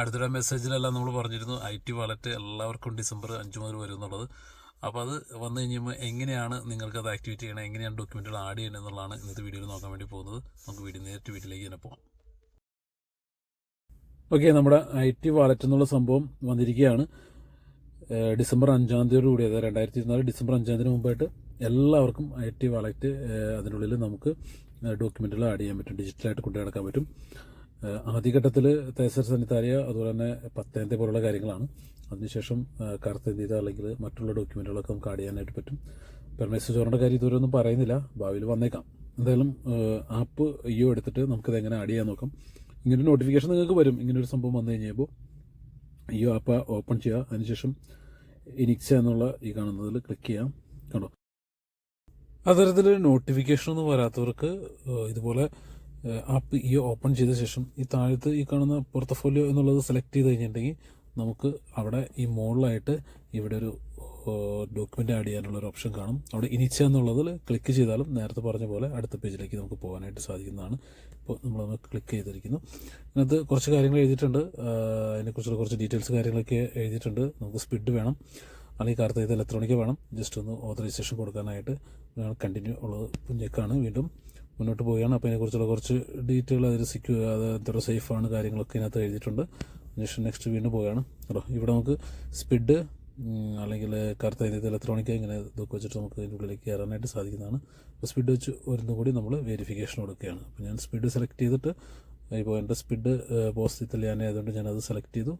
അടുത്തിടെ മെസ്സേജിലെല്ലാം നമ്മൾ പറഞ്ഞിരുന്നു ഐ ടി വാലറ്റ് എല്ലാവർക്കും ഡിസംബർ അഞ്ച് മുതൽ വരും എന്നുള്ളത്. അപ്പോൾ അത് വന്നു കഴിയുമ്പോൾ എങ്ങനെയാണ് നിങ്ങൾക്ക് അത് ആക്ടിവേറ്റ് ചെയ്യണം എങ്ങനെയാണ് ഡോക്യുമെന്റുകൾ ആഡ് ചെയ്യണം എന്നുള്ളതാണ് ഇന്നത്തെ വീഡിയോയിൽ നോക്കാൻ വേണ്ടി പോകുന്നത്. നമുക്ക് വീഡിയോ നേരിട്ട് വീട്ടിലേക്ക് തന്നെ പോകാം. ഓക്കെ നമ്മുടെ ഐ ടി വാലറ്റ് എന്നുള്ള സംഭവം വന്നിരിക്കുകയാണ്. ഡിസംബർ അഞ്ചാം തീയതിയോട് കൂടി അതായത് രണ്ടായിരത്തി ഇരുപത്തിനാല് ഡിസംബർ അഞ്ചാം തീയതി മുമ്പായിട്ട് എല്ലാവർക്കും ഐ ടി വാലറ്റ് അതിനുള്ളിൽ നമുക്ക് ഡോക്യുമെന്റുകൾ ആഡ് ചെയ്യാൻ പറ്റും. ഡിജിറ്റലായിട്ട് കൊണ്ടു നടക്കാൻ പറ്റും. ആദ്യഘട്ടത്തിൽ തേസർ സനിതാരിയ അതുപോലെ തന്നെ പത്തനത്തെ പോലുള്ള കാര്യങ്ങളാണ്. അതിനുശേഷം കറുത്തേന്ത്യ അല്ലെങ്കിൽ മറ്റുള്ള ഡോക്യുമെന്റുകളൊക്കെ നമുക്ക് ആഡ് ചെയ്യാനായിട്ട് പറ്റും. പെർമേസ് ചോറിന്റെ കാര്യം ഇതുവരെ ഒന്നും പറയുന്നില്ല. ഭാവിയിൽ വന്നേക്കാം. എന്തായാലും ആപ്പ് ഇയോ എടുത്തിട്ട് നമുക്കിത് എങ്ങനെ ആഡ് ചെയ്യാൻ നോക്കാം. ഇങ്ങനെ നോട്ടിഫിക്കേഷൻ നിങ്ങൾക്ക് വരും. ഇങ്ങനെ ഒരു സംഭവം വന്നു കഴിഞ്ഞപ്പോൾ ഈ ആപ്പ് ഓപ്പൺ ചെയ്യുക അതിനുശേഷം ഇനിക്സ എന്നുള്ള ഈ കാണുന്നതിൽ ക്ലിക്ക് ചെയ്യാം. കണ്ടോ? അത്തരത്തിൽ നോട്ടിഫിക്കേഷൻ ഒന്നും വരാത്തവർക്ക് ഇതുപോലെ ആപ്പ് ഈ ഓപ്പൺ ചെയ്ത ശേഷം ഈ താഴത്ത് ഈ കാണുന്ന പോർട്ടഫോളിയോ എന്നുള്ളത് സെലക്ട് ചെയ്ത് കഴിഞ്ഞിട്ടുണ്ടെങ്കിൽ നമുക്ക് അവിടെ ഈ മുകളിലായിട്ട് ഇവിടെ ഒരു ഡോക്യുമെന്റ് ആഡ് ചെയ്യാനുള്ള ഒരു ഓപ്ഷൻ കാണും. അവിടെ ഇനിച്ച എന്നുള്ളതിൽ ക്ലിക്ക് ചെയ്താലും നേരത്തെ പറഞ്ഞ പോലെ അടുത്ത പേജിലേക്ക് നമുക്ക് പോകാനായിട്ട് സാധിക്കുന്നതാണ്. ഇപ്പോൾ നമ്മൾ ക്ലിക്ക് ചെയ്തിരിക്കുന്നു. അതിനകത്ത് കുറച്ച് കാര്യങ്ങൾ എഴുതിയിട്ടുണ്ട്. അതിനെക്കുറിച്ചുള്ള കുറച്ച് ഡീറ്റെയിൽസ് കാര്യങ്ങളൊക്കെ എഴുതിയിട്ടുണ്ട്. നമുക്ക് സ്പീഡ് വേണം. അല്ലെങ്കിൽ കാർത്ത ഇത് ഇലക്ട്രോണിക് വേണം. ജസ്റ്റ് ഒന്ന് ഓതറൈസേഷൻ കൊടുക്കാനായിട്ട്. കണ്ടിന്യൂ ഉള്ളത്. ഞെക്കാണ് വീണ്ടും മുന്നോട്ട് പോവുകയാണ്. അപ്പോൾ അതിനെക്കുറിച്ചുള്ള കുറച്ച് ഡീറ്റെയിൽ അതിൽ സിക്യൂ അത് എത്ര സേഫാണ് കാര്യങ്ങളൊക്കെ ഇതിനകത്ത് എഴുതിയിട്ടുണ്ട്. അതിനുശേഷം നെക്സ്റ്റ് വീണ്ടും പോവുകയാണ്. കേട്ടോ ഇവിടെ നമുക്ക് സ്പിഡ് അല്ലെങ്കിൽ കറുത്ത ഇത് ഇലക്ട്രോണിക് ഇങ്ങനെ ഇതൊക്കെ വെച്ചിട്ട് നമുക്ക് ഇതിന്റെ ഉള്ളിലേക്ക് കയറാനായിട്ട് സാധിക്കുന്നതാണ്. അപ്പോൾ സ്പീഡ് വെച്ച് ഒരെണ്ണം കൂടി നമ്മൾ വെരിഫിക്കേഷൻ കൊടുക്കുകയാണ്. അപ്പോൾ ഞാൻ സ്പീഡ് സെലക്ട് ചെയ്തിട്ട് ഇപ്പോൾ എന്റെ സ്പീഡ് പോസ്റ്റ് ഞാൻ ആയതുകൊണ്ട് ഞാനത് സെലക്ട് ചെയ്തു.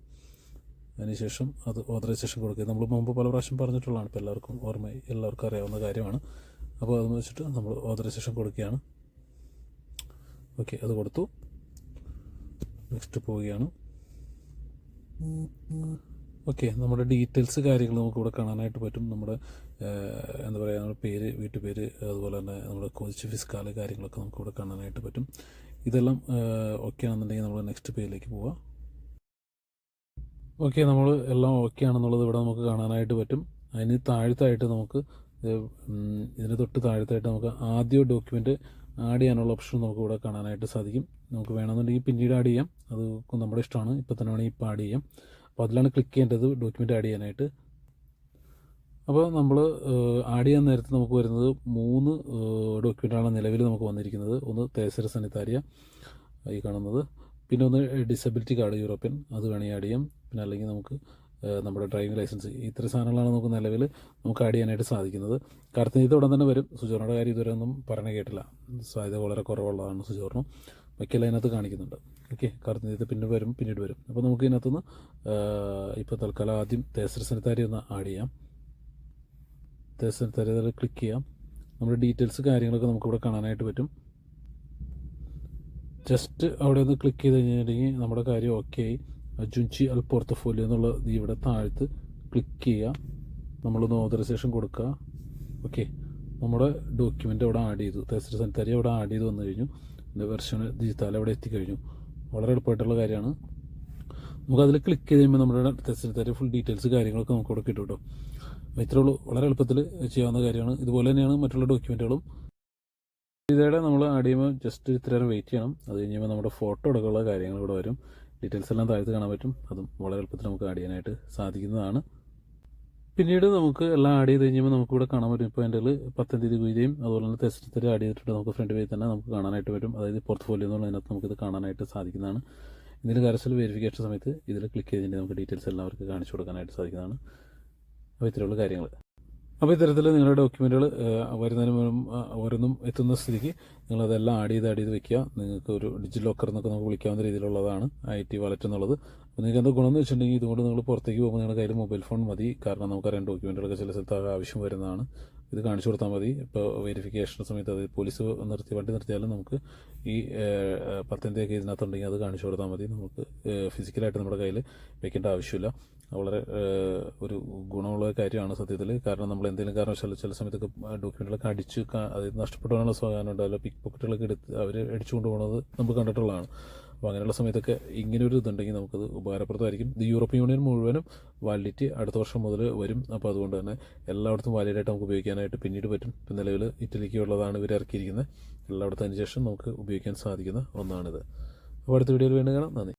അതിനുശേഷം അത് ഓതറൈസേഷൻ കൊടുക്കുക. നമ്മൾ മുമ്പ് പല പ്രാവശ്യം പറഞ്ഞിട്ടുള്ളതാണ്. ഇപ്പോൾ എല്ലാവർക്കും ഓർമ്മ എല്ലാവർക്കും അറിയാവുന്ന കാര്യമാണ്. അപ്പോൾ അതെന്ന് വെച്ചിട്ട് നമ്മൾ ഓതറൈസേഷൻ കൊടുക്കുകയാണ്. ഓക്കെ അത് കൊടുത്തു. നെക്സ്റ്റ് പോവുകയാണ്. ഓക്കെ നമ്മുടെ ഡീറ്റെയിൽസ് കാര്യങ്ങൾ നമുക്ക് ഇവിടെ കാണാനായിട്ട് പറ്റും. നമ്മുടെ എന്താ പറയുക നമ്മുടെ പേര് വീട്ടുപേര് അതുപോലെ തന്നെ നമ്മുടെ കോച്ച് ഫിസ്കാൽ കാര്യങ്ങളൊക്കെ നമുക്ക് ഇവിടെ കാണാനായിട്ട് പറ്റും. ഇതെല്ലാം ഓക്കെ ആണെന്നുണ്ടെങ്കിൽ നമ്മൾ നെക്സ്റ്റ് പേജിലേക്ക് പോവാം. ഓക്കെ നമ്മൾ എല്ലാം ഓക്കെ ആണെന്നുള്ളത് ഇവിടെ നമുക്ക് കാണാനായിട്ട് പറ്റും. അതിന് താഴത്തായിട്ട് നമുക്ക് ഇതിന് തൊട്ട് താഴത്തായിട്ട് നമുക്ക് ആദ്യ ഡോക്യുമെന്റ് ആഡ് ചെയ്യാനുള്ള ഓപ്ഷൻ നമുക്ക് ഇവിടെ കാണാനായിട്ട് സാധിക്കും. നമുക്ക് വേണമെന്നുണ്ടെങ്കിൽ പിന്നീട് ആഡ് ചെയ്യാം. അത് നമ്മുടെ ഇഷ്ടമാണ്. ഇപ്പോൾ തന്നെ വേണമെങ്കിൽ ഇപ്പോൾ ആഡ് ചെയ്യാം. അപ്പോൾ അതിലാണ് ക്ലിക്ക് ചെയ്യേണ്ടത് ഡോക്യുമെന്റ് ആഡ് ചെയ്യാനായിട്ട്. അപ്പോൾ നമ്മൾ ആഡ് ചെയ്യാൻ നേരത്ത് നമുക്ക് വരുന്നത് മൂന്ന് ഡോക്യുമെന്റാണ് നിലവിൽ നമുക്ക് വന്നിരിക്കുന്നത്. ഒന്ന് തേസര സനിതാരിയ ഈ കാണുന്നത്. പിന്നെ ഒന്ന് ഡിസബിലിറ്റി കാർഡ് യൂറോപ്യൻ. അത് വേണമെങ്കിൽ ആഡ് ചെയ്യാം. പിന്നെ അല്ലെങ്കിൽ നമുക്ക് നമ്മുടെ ഡ്രൈവിംഗ് ലൈസൻസ് ഇത്ര സാധനങ്ങളാണ് നമുക്ക് നിലവിൽ നമുക്ക് ആഡ് ചെയ്യാനായിട്ട് സാധിക്കുന്നത്. കാരണം ഇത് ഉടൻ തന്നെ വരും. സുജോറിന്റെ കാര്യം ഇതുവരെ ഒന്നും പറഞ്ഞു കേട്ടില്ല. സാധ്യത വളരെ കുറവുള്ളതാണ് സുജോറിനും. ബാക്കിയെല്ലാം അതിനകത്ത് കാണിക്കുന്നുണ്ട്. ഓക്കെ കാരണം ഇത് പിന്നെ വരും പിന്നീട് വരും. അപ്പോൾ നമുക്ക് ഇതിനകത്തുനിന്ന് ഇപ്പോൾ തൽക്കാലം ആദ്യം സനിതാരി ഒന്ന് ആഡ് ചെയ്യാം. തേസര സനിതാരി ക്ലിക്ക് ചെയ്യാം. നമ്മുടെ ഡീറ്റെയിൽസ് കാര്യങ്ങളൊക്കെ നമുക്കിവിടെ കാണാനായിട്ട് പറ്റും. ജസ്റ്റ് അവിടെ ഒന്ന് ക്ലിക്ക് ചെയ്ത് കഴിഞ്ഞിട്ടുണ്ടെങ്കിൽ നമ്മുടെ കാര്യം ഓക്കെ ആയി. ജുഞ്ചി അൽ പോർട്ടഫോലിയോ എന്നുള്ള ഇവിടെ താഴത്ത് ക്ലിക്ക് ചെയ്യുക. നമ്മളൊന്ന് ഓതറൈസേഷൻ കൊടുക്കുക. ഓക്കെ നമ്മുടെ ഡോക്യുമെന്റ് അവിടെ ആഡ് ചെയ്തു. തേസര സനിതാരി അവിടെ ആഡ് ചെയ്ത് വന്നു കഴിഞ്ഞു. എന്റെ വെർഷൻ ഡിജിറ്റൽ അവിടെ എത്തിക്കഴിഞ്ഞു. വളരെ എളുപ്പമായിട്ടുള്ള കാര്യമാണ്. നമുക്കതിൽ ക്ലിക്ക് ചെയ്ത് കഴിയുമ്പോൾ നമ്മുടെ ടെസ്റ്റിന് ഫുൾ ഡീറ്റെയിൽസ് കാര്യങ്ങളൊക്കെ നമുക്ക് അവിടെ കിട്ടും കേട്ടോ. ഇത്രേ ഉള്ളൂ. വളരെ എളുപ്പത്തിൽ ചെയ്യാവുന്ന കാര്യമാണ്. ഇതുപോലെ തന്നെയാണ് മറ്റുള്ള ഡോക്യുമെന്റുകളും ഇതേടെ നമ്മൾ ആഡ് ചെയ്യുമ്പോൾ ജസ്റ്റ് ഇത്ര വെയിറ്റ് ചെയ്യണം. അത് കഴിഞ്ഞുമ്പോൾ നമ്മുടെ ഫോട്ടോ അടക്കമുള്ള കാര്യങ്ങൾ ഇവിടെ വരും. ഡീറ്റെയിൽസ് എല്ലാം താഴത്ത് കാണാൻ പറ്റും. അതും വളരെ എളുപ്പത്തിൽ നമുക്ക് ആഡ് ചെയ്യാനായിട്ട് സാധിക്കുന്നതാണ്. പിന്നീട് നമുക്ക് എല്ലാം ആഡ് ചെയ്ത് കഴിഞ്ഞപ്പോൾ നമുക്ക് ഇവിടെ കാണാൻ പറ്റും. ഇപ്പോൾ എന്റെ പത്തം തീയതി ഗുരുതയും അതുപോലെ തന്നെ ടെസ്റ്റ് ആഡ് ചെയ്തിട്ട് നമുക്ക് ഫ്രണ്ട് പേജിൽ തന്നെ നമുക്ക് കാണാനായിട്ട് പറ്റും. അതായത് പോർട്ട്ഫോളിയോ എന്നുള്ള അതിനകത്ത് നമുക്കിത് കാണാനായിട്ട് സാധിക്കുന്നതാണ്. ഇതിൽ കരസൽ വെരിഫിക്കേഷൻ സമയത്ത് ഇതിൽ ക്ലിക്ക് ചെയ്തിട്ട് നമുക്ക് ഡീറ്റെയിൽസ് എല്ലാവർക്കും കാണിച്ചു കൊടുക്കാനായിട്ട് സാധിക്കുന്നതാണ്. അപ്പോൾ ഇത്രയുള്ള കാര്യങ്ങൾ. അപ്പോൾ ഇത്തരത്തിൽ നിങ്ങളുടെ ഡോക്യുമെന്റുകൾ വരുന്നതിന് ഓരോന്നും എത്തുന്ന സ്ഥിതിക്ക് നിങ്ങളതെല്ലാം ആഡ് ചെയ്ത് ആഡ് ചെയ്ത് വെക്കുക. നിങ്ങൾക്ക് ഒരു ഡിജി ലോക്കർ എന്നൊക്കെ നമുക്ക് വിളിക്കാവുന്ന രീതിയിലുള്ളതാണ് ഐ ടി വാലറ്റ് എന്നുള്ളത്. അപ്പോൾ നിങ്ങൾക്ക് എന്താ ഗുണമെന്ന് വെച്ചിട്ടുണ്ടെങ്കിൽ ഇതുകൊണ്ട് നിങ്ങൾ പുറത്തേക്ക് പോകുമ്പോൾ നിങ്ങളുടെ കയ്യിൽ മൊബൈൽ ഫോൺ മതി. കാരണം നമുക്കറിയാം ഡോക്യുമെന്റുകളൊക്കെ ചില സ്ഥലത്ത് ആവശ്യം വരുന്നതാണ്. ഇത് കാണിച്ചു കൊടുത്താൽ മതി. ഇപ്പോൾ വെരിഫിക്കേഷൻ സമയത്ത് അത് പോലീസ് നിർത്തി വണ്ടി നിർത്തിയാലും നമുക്ക് ഈ പത്തനംതിട്ടയൊക്കെ ഇതിനകത്തുണ്ടെങ്കിൽ അത് കാണിച്ചു കൊടുത്താൽ മതി. നമുക്ക് ഫിസിക്കലായിട്ട് നമ്മുടെ കയ്യിൽ വെക്കേണ്ട ആവശ്യമില്ല. വളരെ ഒരു ഗുണമുള്ള കാര്യമാണ് സത്യത്തിൽ കാരണം നമ്മൾ എന്തെങ്കിലും കാരണവശാൽ ചില സമയത്തൊക്കെ ഡോക്യുമെന്റുകളൊക്കെ അടിച്ച് അത് നഷ്ടപ്പെടാനുള്ള സ്വഭാവം ഉണ്ടാവില്ല പിക്ക് പോക്കറ്റുകളൊക്കെ എടുത്ത് അവർ അടിച്ചുകൊണ്ട് പോകുന്നത് നമുക്ക് കണ്ടിട്ടുള്ളതാണ്. അപ്പോൾ അങ്ങനെയുള്ള സമയത്തൊക്കെ ഇങ്ങനെ ഒരു ഇതുണ്ടെങ്കിൽ നമുക്കത് ഉപകാരപ്രദമായിരിക്കും. ഇത് യൂറോപ്യൻ യൂണിയൻ മുഴുവനും വാലിഡിറ്റി അടുത്ത വർഷം മുതൽ വരും. അപ്പോൾ അതുകൊണ്ട് തന്നെ എല്ലായിടത്തും വാലിഡായിട്ട് നമുക്ക് ഉപയോഗിക്കാനായിട്ട് പിന്നീട് പറ്റും. ഇപ്പം നിലവിൽ ഇറ്റലിക്ക് ഉള്ളതാണ് ഇവർ ഇറക്കിയിരിക്കുന്നത്. എല്ലായിടത്തും അതിന് ശേഷം നമുക്ക് ഉപയോഗിക്കാൻ സാധിക്കുന്ന ഒന്നാണിത്. അപ്പോൾ അടുത്ത വീഡിയോയിൽ വീണ്ടും കാണാം. നന്ദി.